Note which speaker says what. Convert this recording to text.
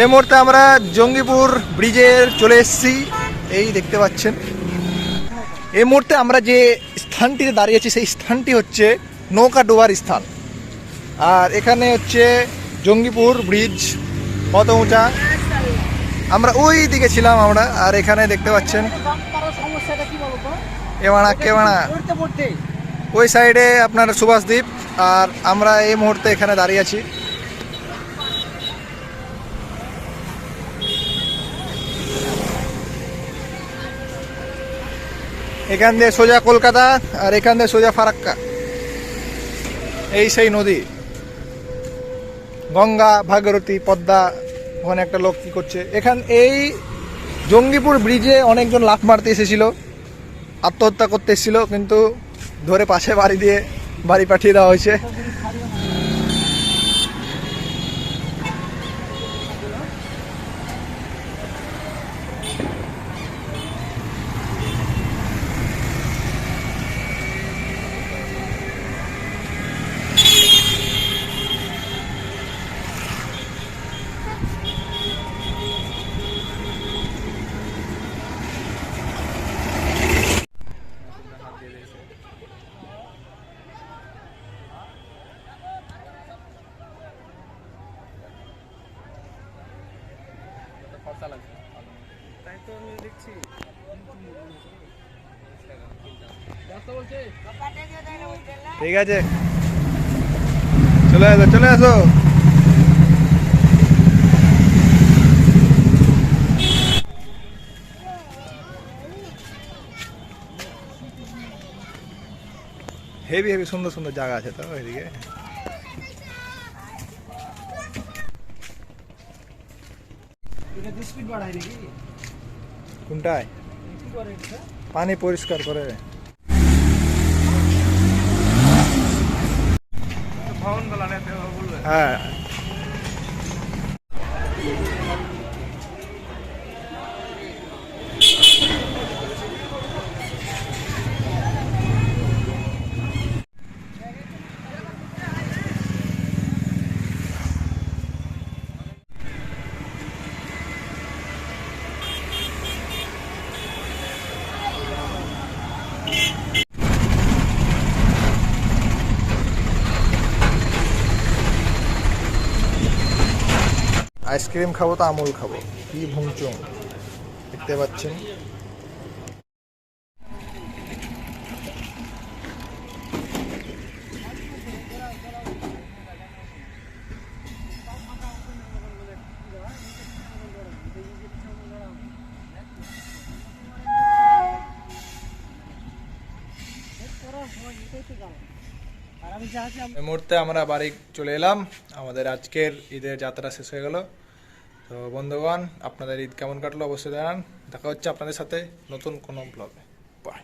Speaker 1: এই মুহূর্তে আমরা জঙ্গিপুর ব্রিজে চলে এসেছি। এই দেখতে পাচ্ছেন। এই মুহূর্তে আমরা যে স্থানটিতে দাঁড়িয়েছি সেই স্থানটি হচ্ছে নৌকা ডোবার স্থান। আর এখানে হচ্ছে জঙ্গিপুর ব্রিজ কত উঁচা। আমরা ওই দিকে ছিলাম আমরা, আর এখানে দেখতে পাচ্ছেন। এমানা কেমানা ওই সাইডে আপনার সুভাষদ্বীপ আর আমরা এই মুহূর্তে এখানে দাঁড়িয়ে আছি। এখান দিয়ে সোজা কলকাতা আর এখান দিয়ে সোজা ফারাক্কা। এই সেই নদী। গঙ্গা, ভাগীরথী, পদ্মা, ওখানে একটা লোক কী করছে? এখান, এই জঙ্গিপুর ব্রিজে অনেকজন লাফ মারতে এসেছিল, আত্মহত্যা করতে এসেছিল, কিন্তু ধরে পাশে বাড়ি দিয়ে বাড়ি পাঠিয়ে দেওয়া হয়েছে।
Speaker 2: তাই তো আমি দেখছি।
Speaker 1: ঠিক আছে। চলে আসো চলে আসো। হেভি হেভি সুন্দর সুন্দর জায়গা আছে তো ওইদিকে।
Speaker 2: এটা স্পিড বাড়ায় নাকি?
Speaker 1: কোনটায়?
Speaker 2: কি করে এটা
Speaker 1: পানি পরিষ্কার করে। হ্যাঁ। আইসক্রিম খাব তো আমুল খাব। কি ভুংচুং। দেখতে পাচ্ছেন? এই মুহূর্তে আমরা বাড়ি চলে এলাম। আমাদের আজকের ঈদের যাত্রা শেষ হয়ে গেল। তো বন্ধুগণ, আপনাদের ঈদ কেমন কাটলো অবশ্যই জানান। দেখা হচ্ছে আপনাদের সাথে নতুন কোনো ব্লগে। বাই